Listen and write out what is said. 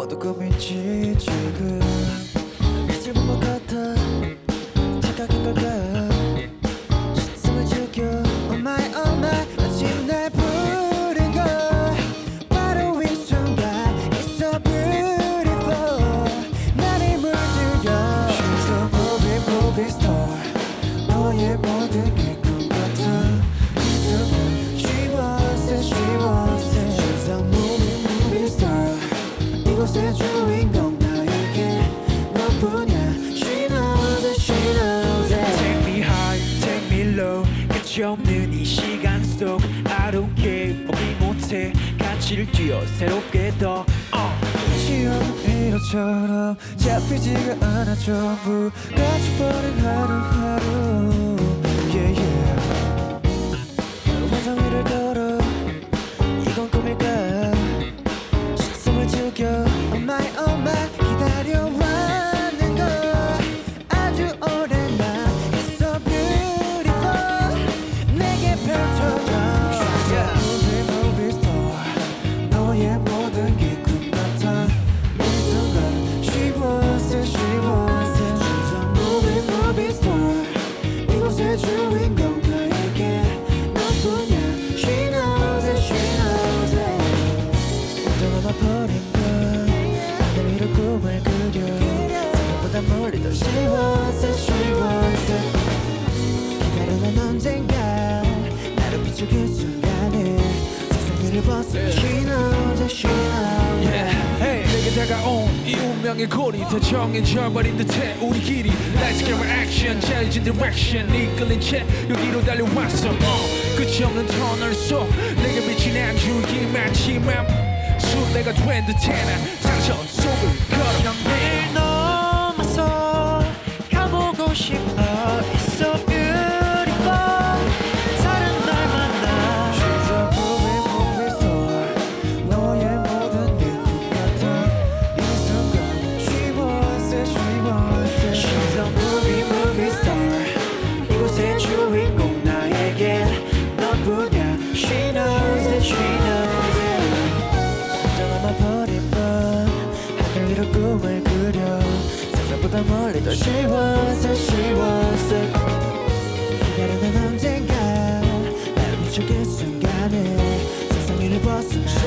모두 꿈인지 지금 미칠 본것 같아. 착각인 걸까? 숨을 죽여. Oh my oh my. 아침 날 부른 거 바로 이 순간 It's so beautiful. 나를 물들여. She's a movie movie star. 너의 모든 것의 주인공 나에게 너뿐이야 뛰어 새롭게 더 시험 이런처럼 잡히지가 않아 전부 가져버린 하루하루 yeah, yeah. 환상 위를 걸어 이건 꿈일까 숨을 죽여 it Hey, 내게 다가온 이 운명의 고리 다 정해져버린 듯해 우리 길이 Let's get action, change direction. 이끌린 채 여기로 달려왔어. uh, 끝이 없는 터널 속 내게 비친 안줄기 마치만 술래가 된 듯해 난 상처 속을 걸어 위로 꿈을 그려. 상상보다 멀리 더 was it 기다리는 언젠가 나를 비추길 순간에 세상 위를 벗어나